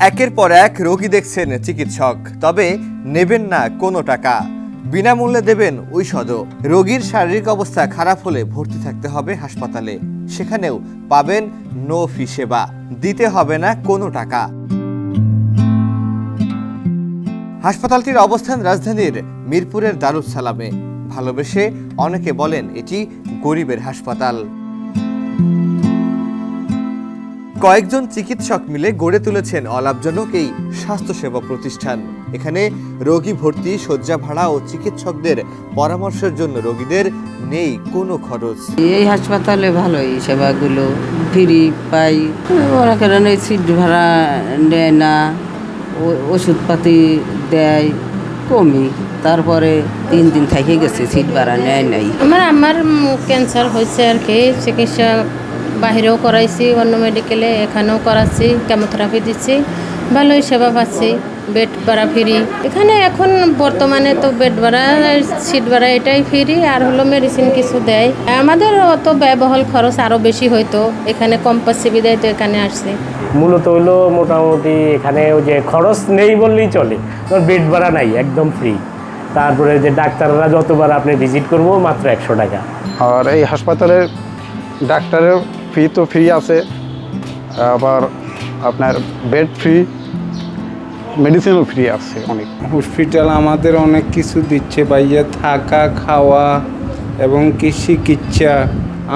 একের পর এক রোগী দেখছেন চিকিৎসক। তবে নেবেন না কোনো টাকা। বিনামূল্যে দেবেন ঔষধও। রোগীর শারীরিক অবস্থা খারাপ হলে ভর্তি থাকতে হবে হাসপাতালে। সেখানেও পাবেন নো ফি সেবা। দিতে হবে না কোনো টাকা। হাসপাতালটির অবস্থান রাজধানীর মিরপুরের দারুস সালামে। ভালোবেসে অনেকে বলেন এটি গরিবের হাসপাতাল। কয়েকজন চিকিৎসক মিলে গড়ে তুলেছেন অলাভজনক এই স্বাস্থ্যসেবা প্রতিষ্ঠান। এখানে রোগী ভর্তি শয্যা ভাড়া ও চিকিৎসকদের পরামর্শের জন্য রোগীদের নেই কোনো খরচ। এই হাসপাতালে ভালোই সেবাগুলো ফ্রি পাই। ওরা কারণে সিট ভাড়া নেয় না ও- ওষুধপাতি দেয় কমই। তারপরে তিন দিন থেকে গেছে সিট ভাড়া নেয় নাই। আমার আমার ক্যান্সার হয়েছে আর কি চিকিৎসা বাহিরেও করাইছি অন্য মেডিকেলে এখানেও করাচ্ছি কেমোথেরাপি দিচ্ছি ভালোই সেবা পাচ্ছি বেড ভাড়া ফ্রি এখানে এখন বর্তমানে তো বেড ভাড়া সিট ভাড়া এটাই ফ্রি আর হলো মেডিসিন কিছু দেয়। আমাদের অত ব্যয়বহুল খরচ আরও বেশি হইতো এখানে কম পাচ্ছি বিদায় তো এখানে আসছে। মূলত হইল মোটামুটি এখানে ওই যে খরচ নেই বললেই চলে বেড ভাড়া নাই একদম ফ্রি তারপরে যে ডাক্তাররা যতবার আপনি ভিজিট করব মাত্র একশো টাকা। আর এই হাসপাতালের ডাক্তারের ফি তো ফ্রি আছে। আবার আপনার বেড ফ্রি মেডিসিনও ফ্রি আছে অনেক। হসপিটাল আমাদের অনেক কিছু দিচ্ছে ভাইয়া, থাকা, খাওয়া এবং কি চিকিৎসা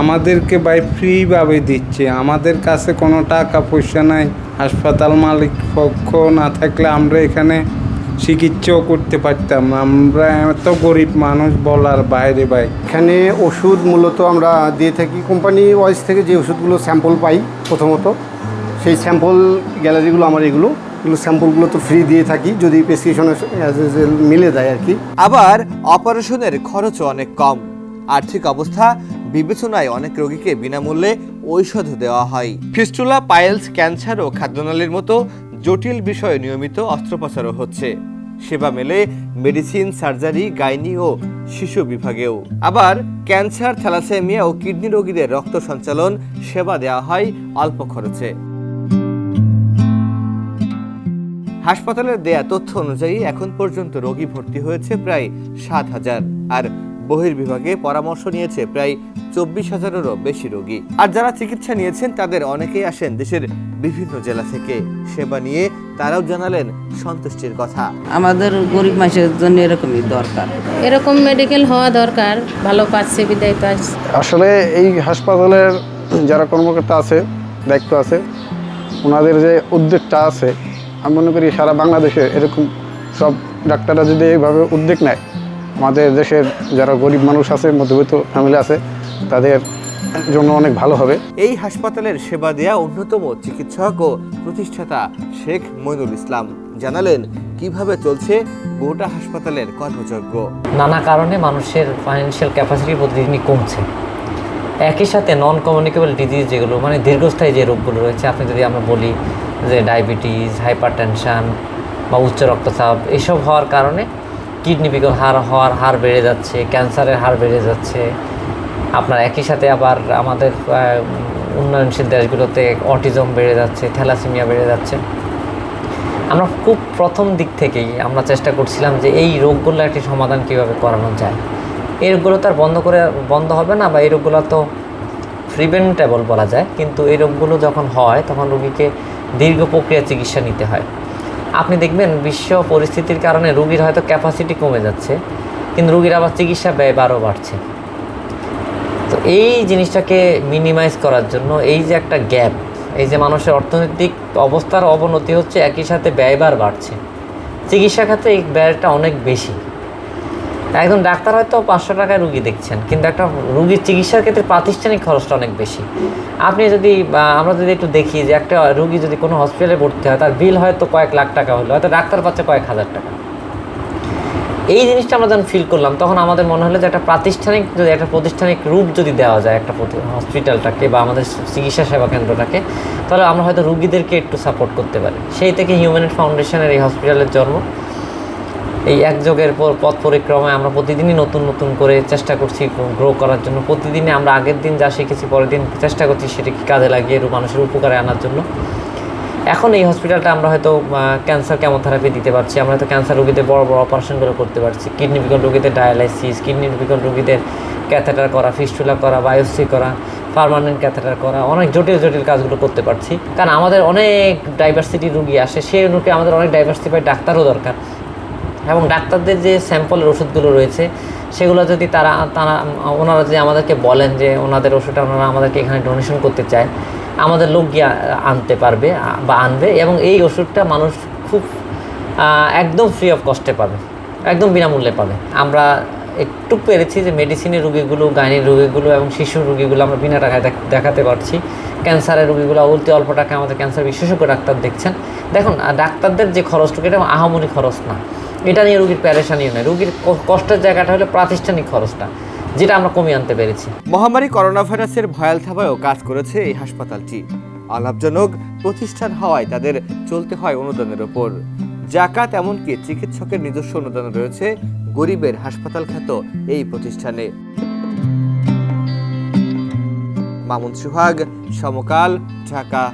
আমাদেরকে ভাই ফ্রিভাবে দিচ্ছে। আমাদের কাছে কোনো টাকা পয়সা নাই। হাসপাতাল মালিক পক্ষ না থাকলে আমরা এখানে চিকিৎসাও করতে পারতাম আমরা এত গরিব মানুষ বলার বাইরে ভাই। এখানে ওষুধ মূলত আমরা দিয়ে থাকি। কোম্পানি ওয়াইজ থেকে যে ওষুধগুলো স্যাম্পল পাই প্রথমত সেই স্যাম্পল গ্যালারিগুলো আমার এগুলো। এগুলো স্যাম্পলগুলো তো ফ্রি দিয়ে থাকি যদি প্রেসক্রিপশনে মিলে দেয় আর কি। আবার অপারেশনের খরচও অনেক কম। আর্থিক অবস্থা বিবেচনায় অনেক রোগীকে বিনামূল্যে ঔষধ দেওয়া হয়। ফিস্টুলা পাইলস ক্যান্সার ও খাদ্যনালীর মতো জটিল বিষয়ে নিয়মিত অস্ত্রোপচারও হচ্ছে। সেবা মেলে মেডিসিন, সার্জারি, গাইনি ও শিশু বিভাগেও। আবার ক্যান্সার, থ্যালাসেমিয়া ও কিডনি রোগীদের রক্ত সঞ্চালন, সেবা দেওয়া হয় অল্প খরচে। হাসপাতালের দেয়া তথ্য অনুযায়ী এখন পর্যন্ত রোগী ভর্তি হয়েছে প্রায় সাত হাজার, আর বহির্বিভাগে পরামর্শ নিয়েছে প্রায় চব্বিশ হাজারেরও বেশি রোগী। আর যারা চিকিৎসা নিয়েছেন, তাদের অনেকেই আসেন দেশের বিভিন্ন জেলা থেকে সেবা নিয়ে তারাও জানালেন সন্তুষ্টির কথা। আমাদের গরিব মানুষের জন্য এরকমই দরকার। এরকম মেডিকেল হওয়া দরকার ভালো পাচ্ছি বিদায় তো আসলে এই হাসপাতালের যারা কর্মকর্তা আছে দায়িত্ব আছে ওনাদের যে উদ্যোগটা আছে আমি মনে করি সারা বাংলাদেশে এরকম সব ডাক্তাররা যদি এইভাবে উদ্যোগ নেয় আমাদের দেশের যারা গরিব মানুষ আছে মধ্যবিত্ত ফ্যামিলি আছে তাদের জন্য অনেক ভালো হবে। এই হাসপাতালের সেবা দেয়া অন্যতম চিকিৎসক ও প্রতিষ্ঠাতা শেখ মইনুল ইসলাম জানালেন কীভাবে চলছে গোটা হাসপাতালের কর্মযজ্ঞ। নানা কারণে মানুষের ফাইন্যান্সিয়াল ক্যাপাসিটি প্রতিদিনই কমছে। একই সাথে নন কমিউনিকেবল ডিজিজ যেগুলো মানে দীর্ঘস্থায়ী যে রোগগুলো রয়েছে আপনি যদি আমরা বলি যে ডায়াবেটিস হাইপার টেনশান বা উচ্চ রক্তচাপ এসব হওয়ার কারণে কিডনি বিকল হার হওয়ার হার বেড়ে যাচ্ছে ক্যান্সারের হার বেড়ে যাচ্ছে আপনার একই সাথে আবার আমাদের উন্নয়নশীল দেশগুলোতে অটিজম বেড়ে যাচ্ছে, থ্যালাসেমিয়া বেড়ে যাচ্ছে। আমরা খুব প্রথম দিক থেকেই আমরা চেষ্টা করছিলাম যে এই রোগগুলোর একটি সমাধান কীভাবে করানো যায়। এই রোগগুলো তো আর বন্ধ করে, বন্ধ হবে না বা এই রোগগুলো তো প্রিভেন্টেবল বলা যায়, কিন্তু এই রোগগুলো যখন হয়, তখন রোগীকে দীর্ঘ প্রক্রিয়া চিকিৎসা নিতে হয়। আপনি দেখবেন বিশ্ব পরিস্থিতির কারণে রোগীর হয়তো ক্যাপাসিটি কমে যাচ্ছে, কিন্তু রোগীর আবার চিকিৎসা ব্যয় বাড়ছে। তো এই জিনিসটাকে মিনিমাইজ করার জন্য এই যে একটা গ্যাপ এই যে মানুষের অর্থনৈতিক অবস্থার অবনতি হচ্ছে, একই সাথে ব্যয়বার বাড়ছে। চিকিৎসা খাতে এই ব্যয়টা অনেক বেশি। একজন ডাক্তার হয়তো পাঁচশো টাকায় রুগী দেখছেন, কিন্তু একটা রুগীর চিকিৎসার ক্ষেত্রে প্রাতিষ্ঠানিক খরচটা অনেক বেশি। আপনি যদি আমরা যদি একটু দেখি যে একটা রুগী যদি কোনো হসপিটালে ভর্তি হয়, তার বিল হয়তো কয়েক লাখ টাকা হলো, হয়তো ডাক্তার পাচ্ছে কয়েক হাজার টাকা। এই জিনিসটা আমরা যখন ফিল করলাম, তখন আমাদের মনে হলো যে একটা প্রাতিষ্ঠানিক যদি একটা প্রতিষ্ঠানিক রূপ যদি দেওয়া যায় একটা হসপিটালটাকে বা আমাদের চিকিৎসা সেবা কেন্দ্রটাকে, তাহলে আমরা হয়তো রুগীদেরকে একটু সাপোর্ট করতে পারি। সেই থেকে হিউম্যান ফাউন্ডেশনের এই হসপিটালের জন্ম। এই একযোগের পর পথ পরিক্রমায় আমরা প্রতিদিনই নতুন নতুন করে চেষ্টা করছি গ্রো করার জন্য। প্রতিদিনে আমরা আগের দিন যা শিখেছি, পরের দিন চেষ্টা করছি সেটাকে কাজে লাগিয়ে মানুষের উপকারে আনার জন্য। এখন এই হসপিটালটা আমরা হয়তো ক্যান্সার কেমোথেরাপি দিতে পারছি, আমরা হয়তো ক্যান্সার রোগীদের বড় বড় অপারেশনগুলো করতে পারছি। কিডনি বিকল রোগীদের ডায়ালাইসিস কিডনি বিকল রোগীদের ক্যাথেটার করা ফিস্টুলা করা বায়োসি করা পারমানেন্ট ক্যাথেটার করা, অনেক জটিল জটিল কাজগুলো করতে পারছি। কারণ আমাদের অনেক ডাইভার্সিটি রুগী আসে, সেই অনুযায়ী আমাদের অনেক ডাইভার্সিফাইড ডাক্তারও দরকার। এবং ডাক্তারদের যে স্যাম্পলের ওষুধগুলো রয়েছে, সেগুলো যদি তারা তারা ওনারা যদি আমাদেরকে বলেন যে ওনাদের ওষুধটা ওনারা আমাদেরকে এখানে ডোনেশন করতে চায় আমাদের লোক গিয়ে আনতে পারবে, বা আনবে, এবং এই ওষুধটা মানুষ খুব একদম ফ্রি অফ কস্টে পাবে, একদম বিনামূল্যে পাবে। আমরা একটু পেরেছি যে মেডিসিনের রুগীগুলো, গাইনির রুগীগুলো এবং শিশু রুগীগুলো আমরা বিনা টাকায় দেখাতে পারছি। ক্যান্সারের রুগীগুলো অতি অল্প টাকায় আমাদের ক্যান্সার বিশেষজ্ঞ ডাক্তার দেখছেন। দেখুন ডাক্তারদের যে খরচটুকু, এটা আহামরি খরচ না। এটা নিয়ে রুগীর প্যারেশানি নয় রুগীর কষ্টের জায়গাটা হলো প্রাতিষ্ঠানিক খরচটা। যেটা আমরা কমিয়ে আনতে পেরেছি। মহামারী করোনা ভাইরাসের ভয়াল থাবায়ও কাজ করেছে এই হাসপাতালটি। অলাভজনক প্রতিষ্ঠান হওয়ায় তাদের চলতে হয় অনুদানের ওপর। জাকাত এমনকি চিকিৎসকের নিজস্ব অনুদান রয়েছে গরিবের হাসপাতাল খ্যাত এই প্রতিষ্ঠানে। মামুন সুহাগ, সমকাল, ঢাকা।